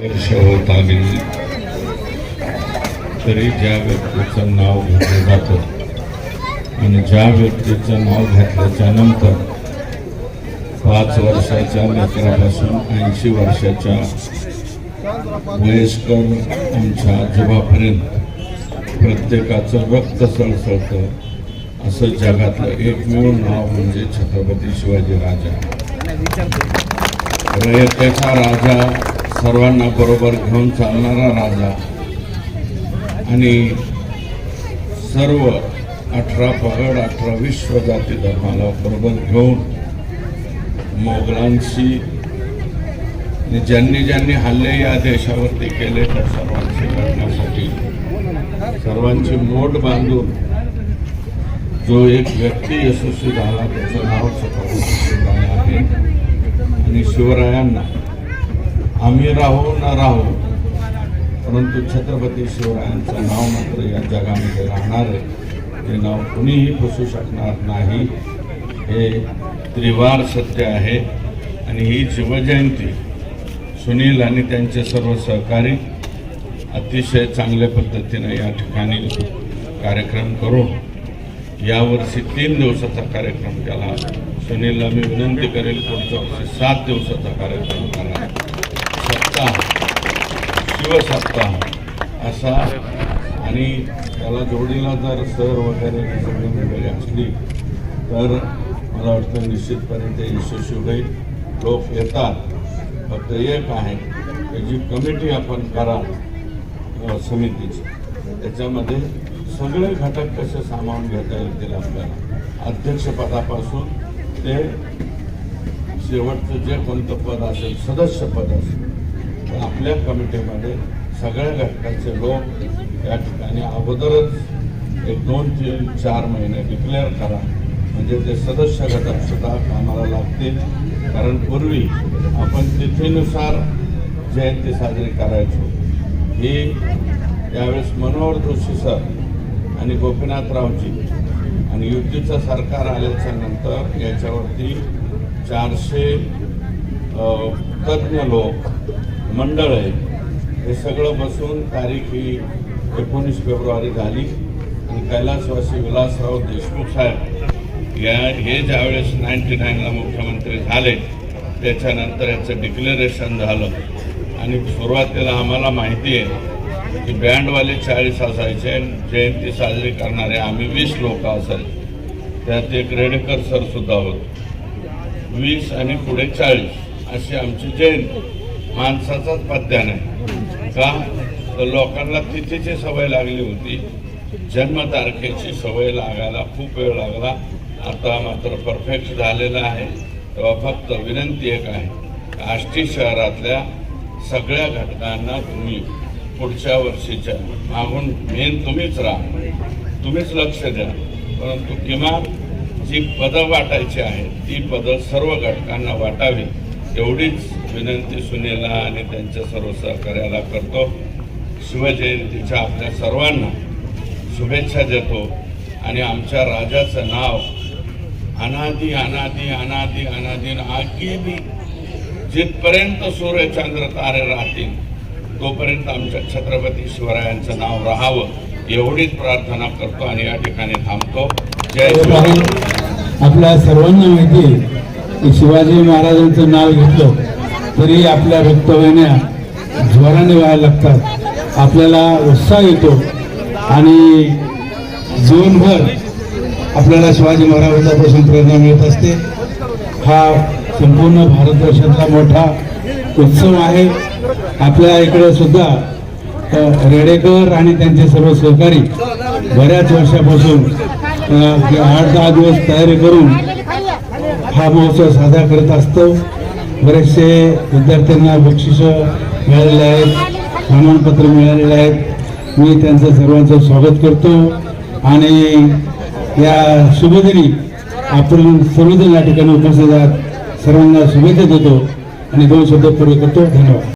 वर्ष होत आली तरी ज्या व्यक्तीचं नाव घेतलं जातं आणि ज्या व्यक्तीचं नाव घेतल्याच्या नंतर पाच वर्षाच्या लेकरापासून ऐंशी वर्षाच्या वयस्कर आमच्या आजोबापर्यंत प्रत्येकाचं रक्त सळसळतं असं जगातलं एकमेव नाव म्हणजे छत्रपती शिवाजी राजा. रयतेचा राजा सर्वांना बरोबर घेऊन चालणारा राजा. आणि सर्व अठरा पगड अठरा विश्व जाती धर्माला बरोबर घेऊन मोगलांशी ज्यांनी ज्यांनी हल्ले या देशावरती केले त्या सर्वांशी करण्यासाठी सर्वांची मोठ बांधून जो एक व्यक्ती यशस्वी झाला त्याचं नाव आहे. आणि शिवरायांना आम्ही राहू न राहू परंतु छत्रपती शिवरायांचं नाव मात्र या जगामध्ये राहणार आहे. ते नाव कुणीही पुसू शकणार नाही. हे त्रिवार सत्य आहे आणि ही शिवजयंती सुनील आणि त्यांचे सर्व सहकारी अतिशय चांगल्या पद्धतीनं या ठिकाणी कार्यक्रम करून यावर्षी तीन दिवसाचा कार्यक्रम केला. सुनीलला मी विनंती करेल पुढच्या वर्षी सात दिवसाचा कार्यक्रम करा. सप्ताह शिवसप्ताह असा आणि त्याला जोडीला जर सर वगैरे सगळी मंडळी असली तर मला वाटतं निश्चितपणे ते यशस्वी होईल. लोक येतात. फक्त एक आहे त्याची कमिटी आपण करा समितीची. त्याच्यामध्ये सगळे घटक कसे सामावून घेता येतील आपल्याला. अध्यक्षपदापासून ते शेवटचं जे कोणतं पद असेल सदस्य पद असेल आपल्या कमिटीमध्ये सगळ्या घटकाचे लोक या ठिकाणी अगोदरच एक दोन तीन चार महिने डिक्लेअर करा. म्हणजे ते सदस्य घटक सुद्धा कामाला लागतील. कारण पूर्वी आपण तिथीनुसार जयंती साजरी करायचो. ही यावेळेस मनोहर जोशी सर आणि गोपीनाथरावजी आणि युतीचं सरकार आल्याच्यानंतर याच्यावरती चारशे तज्ज्ञ लोक मंडळ आहे. हे सगळं बसून तारीख ही एकोणीस फेब्रुवारी झाली. आणि कैलासवासी विलासराव देशमुख साहेब या हे ज्यावेळेस नाईन्टी नाईनला मुख्यमंत्री झाले त्याच्यानंतर याचं डिक्लेरेशन झालं. आणि सुरुवातीला आम्हाला माहिती आहे की बँडवाले चाळीस असायचे जयंती साजरी करणारे आम्ही वीस लोक असायचे. त्यात एक रेडेकर सरसुद्धा होते. वीस आणि पुढे चाळीस अशी आमची जयंती. माणसाचाच पत्त्या नाही का? तर लोकांना तिथेची सवय लागली होती. जन्मतारखेची सवय लागायला खूप वेळ लागला. आता मात्र परफेक्ट झालेला आहे. तेव्हा फक्त विनंती एक आहे. आष्टी शहरातल्या सगळ्या घटकांना तुम्ही पुढच्या वर्षीच्या मागून मेन तुम्हीच राहा. तुम्हीच लक्ष द्या. परंतु किमान जी पदं वाटायची आहेत ती पदं सर्व घटकांना वाटावी. एवढीच विनंती सुनेला आणि त्यांच्या सर्व सहकार्याला करतो. शिवजयंतीच्या आपल्या सर्वांना शुभेच्छा देतो. आणि आमच्या राजाचं नाव अनादी अनादी अनादी अनादी आगे बी जिथपर्यंत सूर्यचंद्र तारे राहतील तोपर्यंत आमच्या छत्रपती शिवरायांचं नाव राहावं. एवढीच प्रार्थना करतो आणि या ठिकाणी थांबतो. जय शिवराय आपल्या सर्वांना माहिती आहे शिवाजी महाराजांचं नाव घेतलं तरी आपल्या रक्तवाहिन्या ज्वराने व्हायला लागतात. आपल्याला उत्साह येतो आणि जीवनभर आपल्याला शिवाजी महाराजांपासून प्रेरणा मिळत असते. हा संपूर्ण भारतवर्षातला मोठा उत्सव आहे. आपल्या इकडं सुद्धा रेडेकर आणि त्यांचे सर्व सहकारी बऱ्याच वर्षापासून आठ दहा दिवस तयारी करून हा महोत्सव साजरा करत असतो. बरेचसे विद्यार्थ्यांना बक्षिसं मिळालेले आहेत प्रमाणपत्र मिळालेले आहेत. मी त्यांचं सर्वांचं स्वागत करतो. आणि या शुभदिनी आपण सर्वजण या ठिकाणी उपस्थित आहात. सर्वांना शुभेच्छा देतो आणि दोन शब्द पूर्ण करतो. धन्यवाद.